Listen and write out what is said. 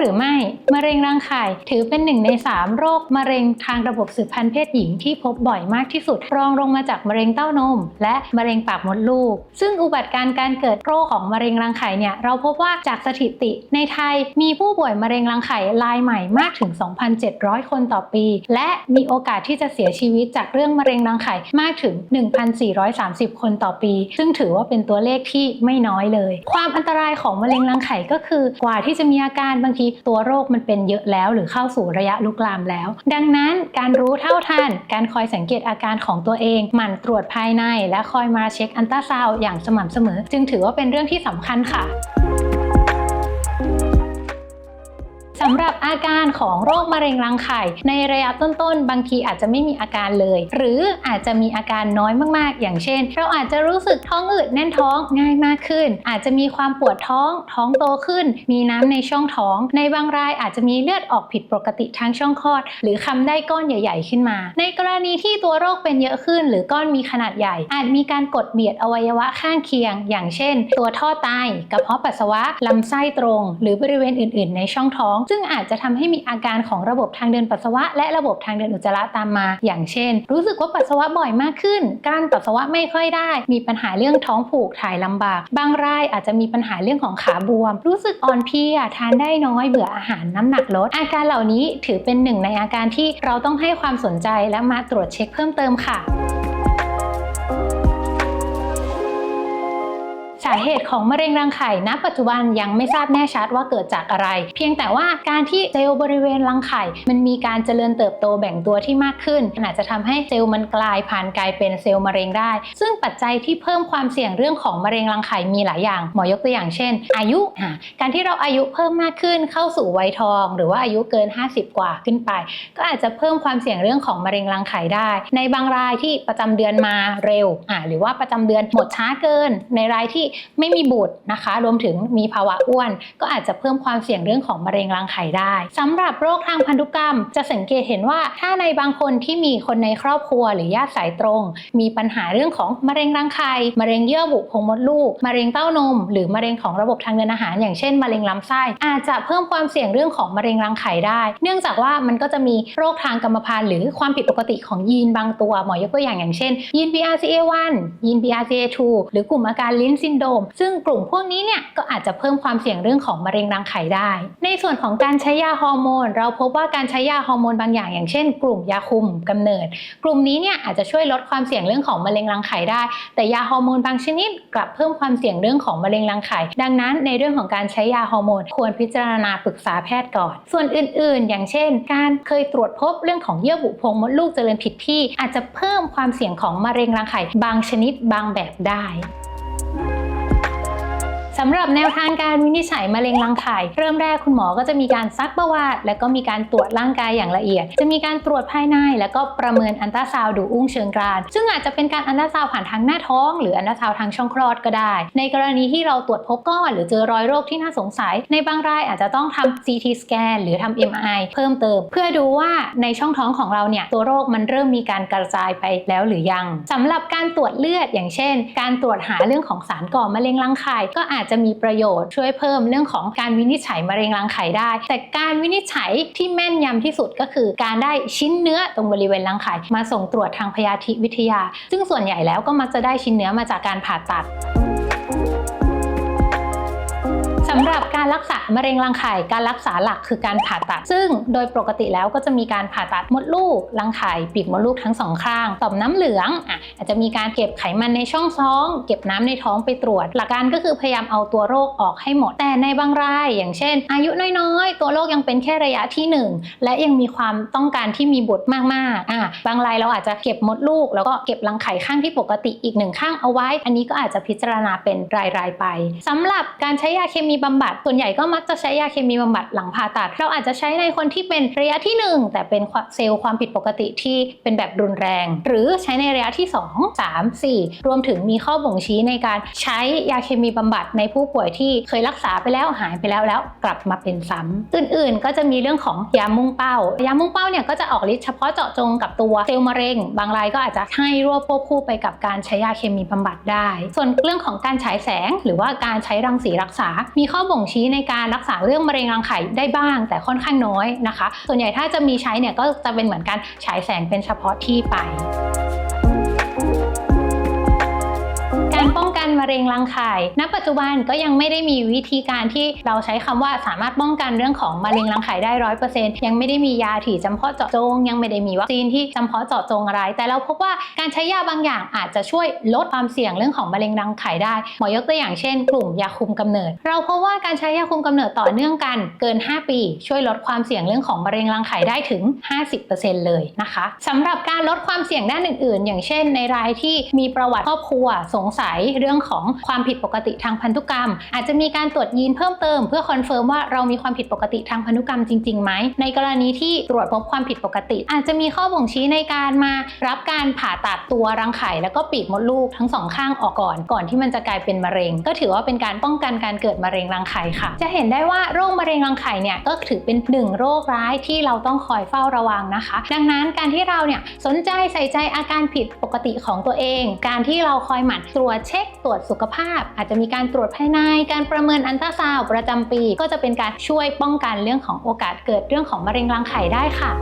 หรือไม่ มะเร็งรังไข่ ถือเป็นหนึ่งใน 3 โรคมะเร็งทางระบบสืบพันธุ์เพศหญิงที่พบบ่อยมากที่สุด รองลงมาจากมะเร็งเต้านม และมะเร็งปากมดลูก ซึ่งอุบัติการณ์การเกิดโรคของมะเร็งรังไข่เนี่ยเราพบว่าจากสถิติในไทยมีผู้ป่วยมะเร็งรังไข่รายใหม่มากถึง 2,700 คนต่อปี และมีโอกาสที่จะเสียชีวิตจากเรื่องมะเร็งรังไข่มากถึง 1,430 คนต่อปี ซึ่งถือว่าเป็นตัวเลขที่ไม่น้อยเลย ความอันตรายของมะเร็งรังไข่ก็คือกว่าที่จะมีอาการบางทีตัวโรคมันเป็นเยอะแล้ว หรือเข้าสู่ระยะลุกลามแล้ว ดังนั้นการรู้เท่าทัน การคอยสังเกตอาการของตัวเองหมั่นตรวจภายใน และคอยมาเช็คอันตราซาวด์อย่างสม่ำเสมอ จึงถือว่าเป็นเรื่องที่สำคัญค่ะ สำหรับอาการของโรคมะเร็งรังไข่ ในระยะต้นๆ บางทีอาจจะไม่มีอาการเลย หรืออาจจะมีอาการน้อยมากๆ อย่างเช่น เราอาจจะรู้สึกท้องอืดแน่นท้องง่ายมากขึ้น อาจจะมีความปวดท้องท้องโตขึ้น มีน้ำในช่องท้อง ในบางรายอาจจะมีเลือดออกผิดปกติทางช่องคลอด หรือคำได้ก้อนใหญ่ ๆ ขึ้นมา ในกรณีที่ตัวโรคเป็นเยอะขึ้น หรือก้อนมีขนาดใหญ่ อาจมีการกดเบียดอวัยวะข้างเคียง อย่างเช่น ตัวท่อไตกระเพาะปัสสาวะลำไส้ตรง หรือบริเวณอื่น ๆ ในช่องท้องซึ่งอาจจะทำให้มีอาการของระบบทางเดินปัสสาวะ และระบบทางเดินอุจจาระตามมา อย่างเช่น รู้สึกว่าปัสสาวะบ่อยมากขึ้น การปัสสาวะไม่ค่อยได้ มีปัญหาเรื่องท้องผูกถ่ายลำบาก บางรายอาจจะมีปัญหาเรื่องของขาบวม รู้สึกอ่อนเพลียทานได้น้อยเบื่ออาหารน้ำหนักลด อาการเหล่านี้ถือเป็นหนึ่งในอาการที่เราต้องให้ความสนใจและมาตรวจเช็คเพิ่มเติมค่ะ สาเหตุของมะเร็งรังไข่ณปัจจุบันยังไม่ทราบแน่ชัดว่าเกิดจากอะไร เพียงแต่ว่าการที่เซลล์บริเวณรังไข่ มันมีการเจริญเติบโตแบ่งตัวที่มากขึ้นอาจจะทำให้เซลล์มันกลายพันธุ์กลายเป็นเซลล์มะเร็งได้ ซึ่งปัจจัยที่เพิ่มความเสี่ยงเรื่องของมะเร็งรังไข่มีหลายอย่าง หมอยกตัวอย่างเช่น อายุ การที่เราอายุเพิ่มมากขึ้นเข้าสู่วัยทอง หรือว่าอายุเกิน 50 กว่าขึ้นไป ก็อาจจะเพิ่มความเสี่ยงเรื่องของมะเร็งรังไข่ได้ ในบางรายที่ประจำเดือนมาเร็วหรือว่าประจำเดือนหมดช้าเกิน ในรายที่ไม่มีบุตรนะคะ รวมถึงมีภาวะอ้วน ก็อาจจะเพิ่มความเสี่ยงเรื่องของมะเร็งรังไข่ได้สำหรับโรคทางพันธุกรรม จะสังเกตเห็นว่าถ้าในบางคนที่มีคนในครอบครัวหรือญาติสายตรง มีปัญหาเรื่องของมะเร็งรังไข่มะเร็งเยื่อบุโพรงมดลูกมะเร็งเต้านม หรือมะเร็งของระบบทางเดินอาหาร อย่างเช่นมะเร็งลำไส้อาจจะเพิ่มความเสี่ยงเรื่องของมะเร็งรังไข่ได้ เนื่องจากว่ามันก็จะมีโรคทางกรรมพันธุ์หรือความผิดปกติของยีนบางตัวหมอยกตัวอย่างอย่างเช่นยีน BRCA1 ยีน BRCA2 หรือกลุ่มอาการลิ้นซินโดม ซึ่งกลุ่มพวกนี้เนี่ยก็อาจจะเพิ่มความเสี่ยงเรื่องของมะเร็งรังไข่ได้ ในส่วนของการใช้ยาฮอร์โมน เราพบว่าการใช้ยาฮอร์โมนบางอย่างอย่างเช่น กลุ่มยาคุมกำเนิด กลุ่มนี้เนี่ยอาจจะช่วยลดความเสี่ยงเรื่องของมะเร็งรังไข่ได้ แต่ยาฮอร์โมนบางชนิดกลับเพิ่มความเสี่ยงเรื่องของมะเร็งรังไข่ ดังนั้นในเรื่องของการใช้ยาฮอร์โมนควรพิจารณาปรึกษาแพทย์ก่อน ส่วนอื่นๆ อย่างเช่น การเคยตรวจพบเรื่องของเยื่อบุโพรงมดลูกเจริญผิดที่ อาจจะเพิ่มความเสี่ยงของมะเร็งรังไข่บางชนิดบางแบบได้ สำหรับแนวทางการวินิจฉัยมะเร็งรังไข่เริ่มแรกคุณหมอก็จะมีการซักประวัติ และก็มีการตรวจร่างกายอย่างละเอียด จะมีการตรวจภายใน แล้วก็ประเมินอันตราซาวดูอุ้งเชิงกราน ซึ่งอาจจะเป็นการอันตราซาวผ่านทางหน้าท้อง หรืออันตราซาวทางช่องคลอดก็ได้ ในกรณีที่เราตรวจพบก้อนหรือเจอรอยโรคที่น่าสงสัย ในบางรายอาจจะต้องทำ CT สแกนหรือทำ MRI เพิ่มเติม เพื่อดูว่าในช่องท้องของเราเนี่ยตัวโรคมันเริ่มมีการกระจายไปแล้วหรือยังสำหรับการตรวจเลือดอย่างเช่น การตรวจหาเรื่องของสารก่อมะเร็งรังไข่ก็อาจจะมีประโยชน์ช่วยเพิ่มเรื่องของการวินิจฉัยมะเร็งรังไข่ได้ แต่การวินิจฉัยที่แม่นยำที่สุดก็คือ การได้ชิ้นเนื้อตรงบริเวณรังไข่มาส่งตรวจทางพยาธิวิทยา ซึ่งส่วนใหญ่แล้วก็มักจะได้ชิ้นเนื้อมาจากการผ่าตัด การรักษามะเร็งรังไข่ การรักษาหลักคือการผ่าตัด ซึ่งโดยปกติแล้วก็จะมีการผ่าตัดมดลูกรังไข่ปีกมดลูกทั้งสองข้าง ต่อมน้ำเหลืองอะอาจจะมีการเก็บไขมันในช่องท้อง เก็บน้ำในท้องไปตรวจ หลักการก็คือพยายามเอาตัวโรคออกให้หมดแต่ในบางราย อย่างเช่น อายุน้อยๆ ตัวโรคยังเป็นแค่ระยะที่ 1 และยังมีความต้องการที่มีบุตรมากๆอะบางรายเราอาจจะเก็บมดลูก แล้วก็เก็บรังไข่ข้างที่ปกติอีกหนึ่งข้างเอาไว้ อันนี้ก็อาจจะพิจารณาเป็นรายๆไปสำหรับการใช้ยาเคมีบำบัดส่วนใหญ่ก็มักจะใช้ยาเคมีบำบัดหลังผ่าตัด เราอาจจะใช้ในคนที่เป็นระยะที่ 1 แต่เป็นเซลล์ความผิดปกติที่เป็นแบบรุนแรง หรือใช้ในระยะที่ 2 3 4 รวมถึงมีข้อบ่งชี้ในการใช้ยาเคมีบำบัดในผู้ป่วยที่เคยรักษาไปแล้วหายไปแล้วแล้วกลับมาเป็นซ้ำอื่นๆ ก็จะมีเรื่องของยามุ่งเป้ายามุ่งเป้าเนี่ยก็จะออกฤทธิ์เฉพาะเจาะจงกับตัวเซลล์มะเร็ง บางรายก็อาจจะให้ร่วบควบคู่ไปกับการใช้ยาเคมีบำบัดได้ ส่วนเรื่องของการฉายแสง หรือว่าการใช้รังสีรักษา มีข้อบ่งชี้ในการรักษาเรื่องมะเร็งรังไข่ได้บ้าง แต่ค่อนข้างน้อยนะคะ ส่วนใหญ่ถ้าจะมีใช้เนี่ยก็จะเป็นเหมือนการฉายแสงเป็นเฉพาะที่ไป กันมะเร็งรังไข่ณปัจจุบันก็ยังไม่ได้มีวิธีการที่เราใช้คำว่าสามารถป้องกันเรื่องของมะเร็งรังไข่ได้ร้อยเปอร์เซ็นต์ยังไม่ได้มียาถี่จำเพาะเจาะจง ยังไม่ได้มีวัคซีนที่จำเพาะเจาะจงอะไร แต่เราพบว่าการใช้ยาบางอย่างอาจจะช่วยลดความเสี่ยงเรื่องของมะเร็งรังไข่ได้หมอยกตัวอย่างเช่น กลุ่มยาคุมกำเนิด เราพบว่าการใช้ยาคุมกำเนิดต่อเนื่องกันเกิน 5 ปี ช่วยลดความเสี่ยงเรื่องของมะเร็งรังไข่ได้ถึง 50%เลยนะคะสำหรับการลดความเสี่ยงด้านอื่น ๆ อย่างเช่น ในรายที่มีประวัติครอบครัวสงสัยเรื่องของความผิดปกติทางพันธุกรรม อาจจะมีการตรวจยีนเพิ่มเติมเพื่อคอนเฟิร์มว่าเรามีความผิดปกติทางพันธุกรรมจริงๆไหมในกรณีที่ตรวจพบความผิดปกติ อาจจะมีข้อบ่งชี้ในการมารับการผ่าตัดตัวรังไข่แล้วก็ปีกมดลูกทั้งสองข้างออกก่อนก่อนที่มันจะกลายเป็นมะเร็ง ก็ถือว่าเป็นการป้องกันการเกิดมะเร็งรังไข่ค่ะ จะเห็นได้ว่าโรคมะเร็งรังไข่เนี่ยก็ถือเป็นหนึ่งโรคร้ายที่เราต้องคอยเฝ้าระวังนะคะ ดังนั้นการที่เราเนี่ยสนใจใส่ใจอาการผิดปกติของตัวเอง การที่เราคอยหมั่นตรวจเช็คตรวรวจสุขภาพ อาจจะมีการตรวจภายในการประเมินอันตราซาวประจำปี ก็จะเป็นการช่วยป้องกันเรื่องของโอกาสเกิดเรื่องของมะเร็งรังไข่ได้ค่ะ